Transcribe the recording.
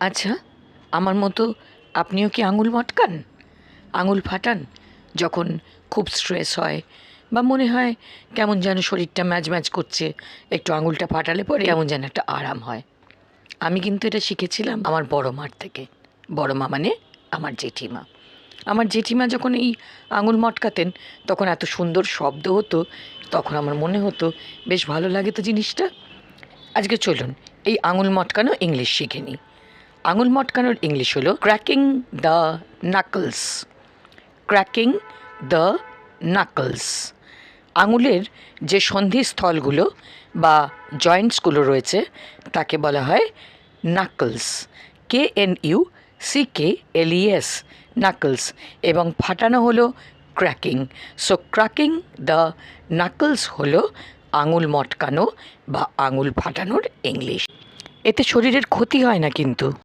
আচ্ছা আমার মতো আপনিও কি আঙুল মটকান? আঙুল ফাটান যখন খুব স্ট্রেস হয় বা মনে হয় কেমন যেন শরীরটা ম্যাচ ম্যাচ করছে, একটু আঙুলটা ফাটালে পরে কেমন যেন একটা আরাম হয়। আমি কিন্তু এটা শিখেছিলাম আমার বড় মার থেকে। বড় মা মানে আমার জেঠিমা। আমার জেঠিমা যখন এই আঙুল মটকাতেন, তখন এত সুন্দর শব্দ হতো, তখন আমার মনে হতো বেশ ভালো লাগে তো জিনিসটা। আজকে চলুন, এই আঙুল মটকানো ইংলিশ শিখে নিই। আঙুল মটকানোর ইংলিশ হলো cracking the knuckles cracking the knuckles আঙুলের যে সন্ধিস্থলগুলো বা জয়েন্টসগুলো রয়েছে, তাকে বলা হয় knuckles K N U C K L E S knuckles এবং ফাটানো হলো cracking so cracking the knuckles হলো আঙুল মটকানো বা আঙুল ফাটানোর ইংলিশ। এতে শরীরের ক্ষতি হয় না কিন্তু।